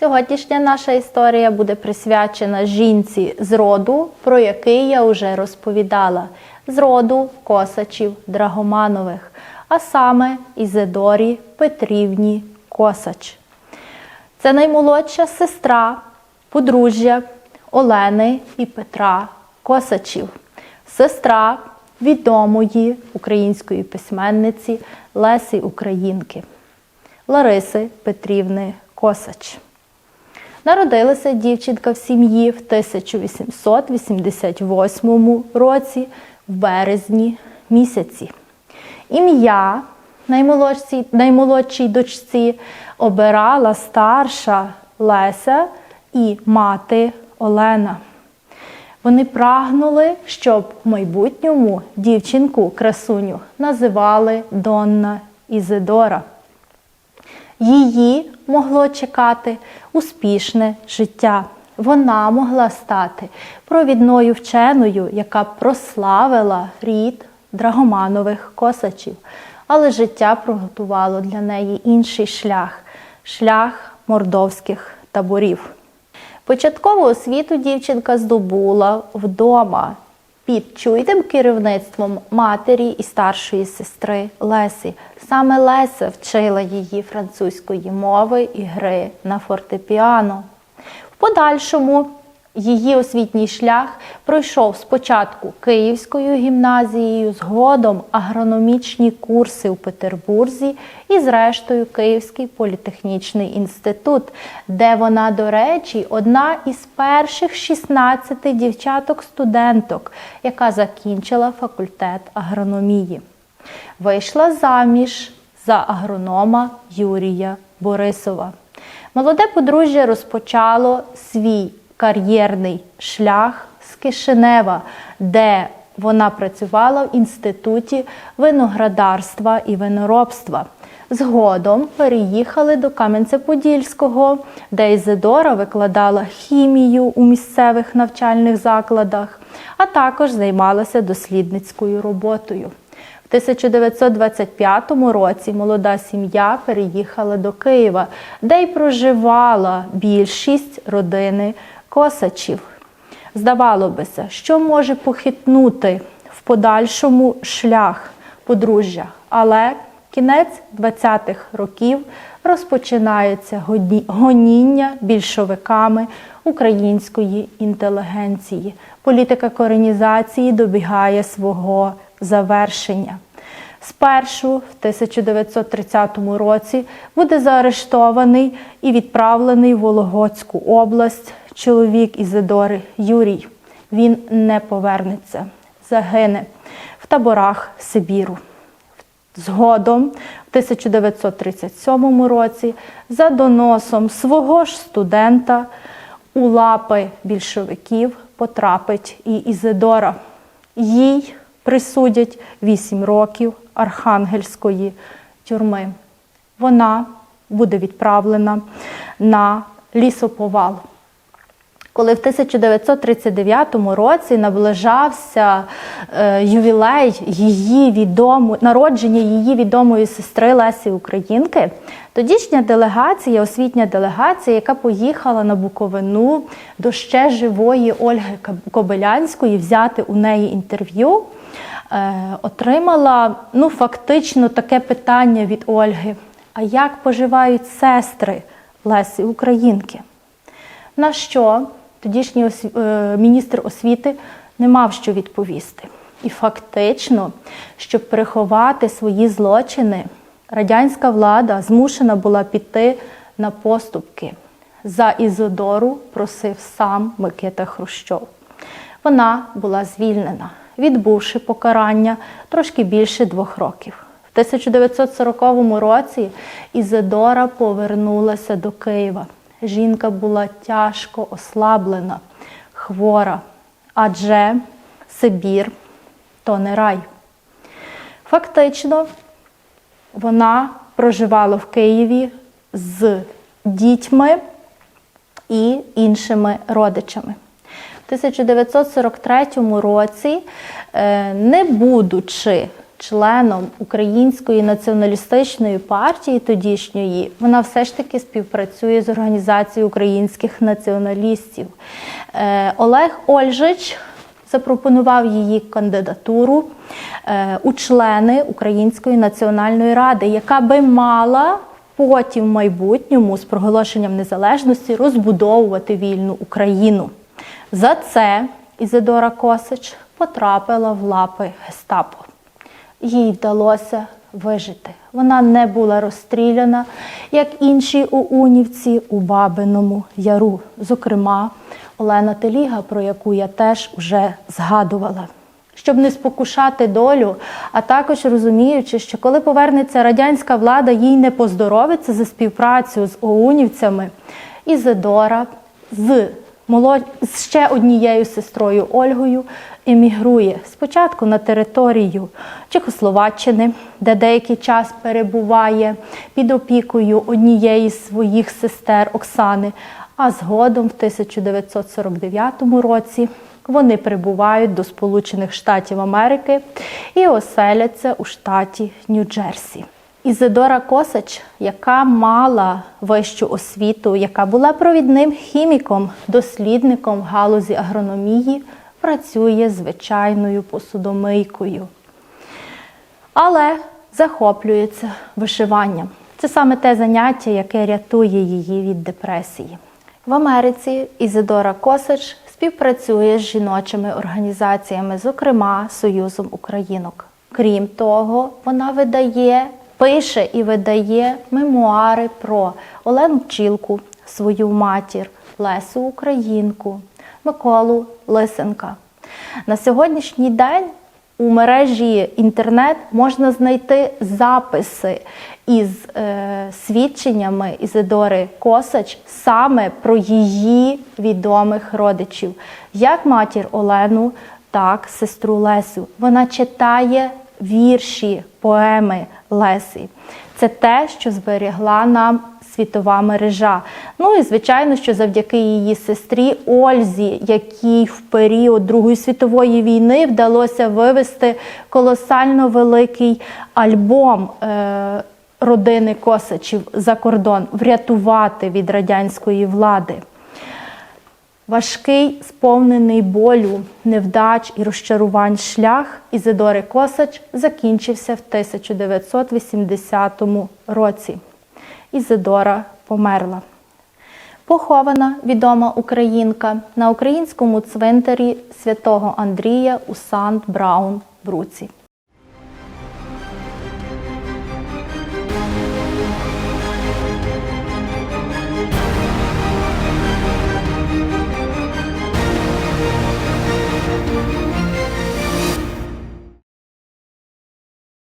Сьогоднішня наша історія буде присвячена жінці з роду, про який я вже розповідала, з роду Косачів Драгоманових, а саме Ізидорі Петрівні Косач. Це наймолодша сестра подружжя Олени і Петра Косачів, сестра відомої української письменниці Лесі Українки Лариси Петрівни Косач. Народилася дівчинка в сім'ї в 1888 році в березні місяці. Ім'я наймолодшій, наймолодшій дочці обирала старша Леся і мати Олена. Вони прагнули, щоб в майбутньому дівчинку красуню називали Донна Ізидора. Її могло чекати успішне життя. Вона могла стати провідною вченою, яка прославила рід Драгоманових косачів. Але життя приготувало для неї інший шлях шлях мордовських таборів. Початкову освіту дівчинка здобула вдома під чуйним керівництвом матері і старшої сестри Лесі. Саме Леся вчила її французької мови і гри на фортепіано. В подальшому її освітній шлях пройшов спочатку Київською гімназією, згодом агрономічні курси у Петербурзі і, зрештою, Київський політехнічний інститут, де вона, до речі, одна із перших 16 дівчаток-студенток, яка закінчила факультет агрономії. Вийшла заміж за агронома Юрія Борисова. Молоде подружжя розпочало свій кар'єрний шлях з Кишинева, де вона працювала в інституті виноградарства і виноробства. Згодом переїхали до Кам'янця-Подільського, де Ізидора викладала хімію у місцевих навчальних закладах, а також займалася дослідницькою роботою. В 1925 році молода сім'я переїхала до Києва, де й проживала більшість родини Косачів. Здавало бися, що може похитнути в подальшому шлях подружжя, але кінець 20-х років розпочинається гоніння більшовиками української інтелігенції. Політика коренізації добігає свого завершення. Спершу, в 1930 році, буде заарештований і відправлений в Вологодську область чоловік Ізидори Юрій. Він не повернеться, загине в таборах Сибіру. Згодом, в 1937 році, за доносом свого ж студента у лапи більшовиків потрапить і Ізидора. Їй присудять 8 років архангельської тюрми. Вона буде відправлена на лісоповал. Коли в 1939 році наближався е, ювілей її відомо, народження її відомої сестри Лесі Українки, тодішня делегація, освітня делегація, яка поїхала на Буковину до ще живої Ольги Кобилянської взяти у неї інтерв'ю, отримала ну, фактично таке питання від Ольги: а як поживають сестри Лесі Українки? На що тодішній осві- е, міністр освіти не мав що відповісти. І фактично, щоб приховати свої злочини, радянська влада змушена була піти на поступки. За Ізодору просив сам Микита Хрущов. Вона була звільнена, відбувши покарання трошки більше двох років. В 1940 році Ізидора повернулася до Києва. Жінка була тяжко ослаблена, хвора, адже Сибір то не рай. Фактично, вона проживала в Києві з дітьми і іншими родичами. В 1943 році, е, не будучи членом Української націоналістичної партії тодішньої, вона все ж таки співпрацює з організацією українських націоналістів. Е, Олег Ольжич запропонував її кандидатуру е, у члени Української національної ради, яка би мала потім в майбутньому з проголошенням незалежності розбудовувати вільну Україну. За це Ізидора Косич потрапила в лапи гестапо. Їй вдалося вижити. Вона не була розстріляна, як інші ОУНівці у Бабиному Яру. Зокрема, Олена Теліга, про яку я теж вже згадувала. Щоб не спокушати долю, а також розуміючи, що коли повернеться радянська влада, їй не поздоровиться за співпрацю з ОУНівцями, Ізидора з молод... з ще однією сестрою Ольгою емігрує спочатку на територію Чехословаччини, де деякий час перебуває під опікою однієї з своїх сестер Оксани. А згодом, в 1949 році, вони прибувають до Сполучених Штатів Америки і оселяться у штаті Нью-Джерсі. Ізидора Косач, яка мала вищу освіту, яка була провідним хіміком, дослідником галузі агрономії, працює звичайною посудомийкою. Але захоплюється вишиванням. Це саме те заняття, яке рятує її від депресії. В Америці Ізидора Косач співпрацює з жіночими організаціями, зокрема Союзом Українок. Крім того, вона видає, пише і видає мемуари про Олену Пчілку, свою матір, Лесу Українку, Миколу Лисенка. На сьогоднішній день у мережі інтернет можна знайти записи із е, свідченнями Ізидори Косач саме про її відомих родичів, як матір Олену, так сестру Лесю. Вона читає вірші, поеми Лесі. Це те, що зберегла нам світова мережа. Ну і звичайно, що завдяки її сестрі Ользі, якій в період Другої світової війни вдалося вивести колосально великий альбом. Е- Родини Косачів за кордон врятувати від радянської влади. Важкий, сповнений болю, невдач і розчарувань шлях Ізидори Косач закінчився в 1980 році. Ізидора померла. Похована відома українка на українському цвинтарі святого Андрія у Сант Браун Бруці.